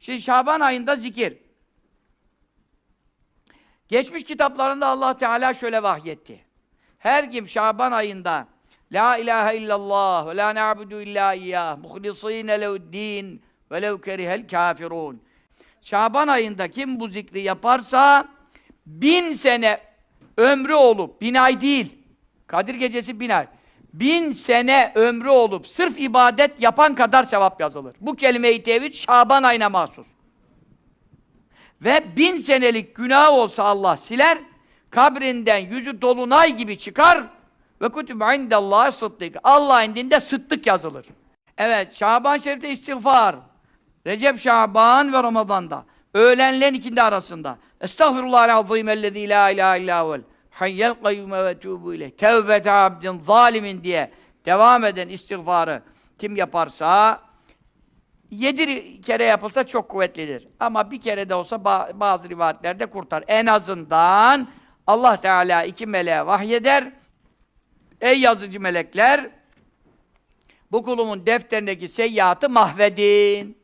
Şimdi Şaban ayında zikir. Geçmiş kitaplarında Allah Teala şöyle vahyetti. Her kim Şaban ayında La ilahe illallah ve la na'budu illa iyyah muhlisîne lehu'd-din ve lev kerihel kafirun. Şaban ayında kim bu zikri yaparsa bin sene ömrü olup, bin ay değil, Kadir gecesi bin ay, bin sene ömrü olup sırf ibadet yapan kadar sevap yazılır. Bu kelime-i tevhid Şaban ayına mahsus. Ve bin senelik günah olsa Allah siler, kabrinden yüzü dolunay gibi çıkar ve kutübe indallahi sıddık. Allah indinde sıddık yazılır. Evet, Şaban Şerif'te istiğfar. Recep, Şaban ve Ramazan'da. Öğlenlerin ikindi arasında. Estağfirullahal azim ellezî la ilahe illâ huvel. Hayyel kayyume ve tûbü ileyh. Tevbete abdin zalimin diye devam eden istiğfarı kim yaparsa yedi kere yapılsa çok kuvvetlidir. Ama bir kere de olsa ba- bazı rivayetlerde kurtar. En azından Allah Teala iki meleğe vahyeder. Ey yazıcı melekler bu kulumun defterindeki seyyiatı mahvedin.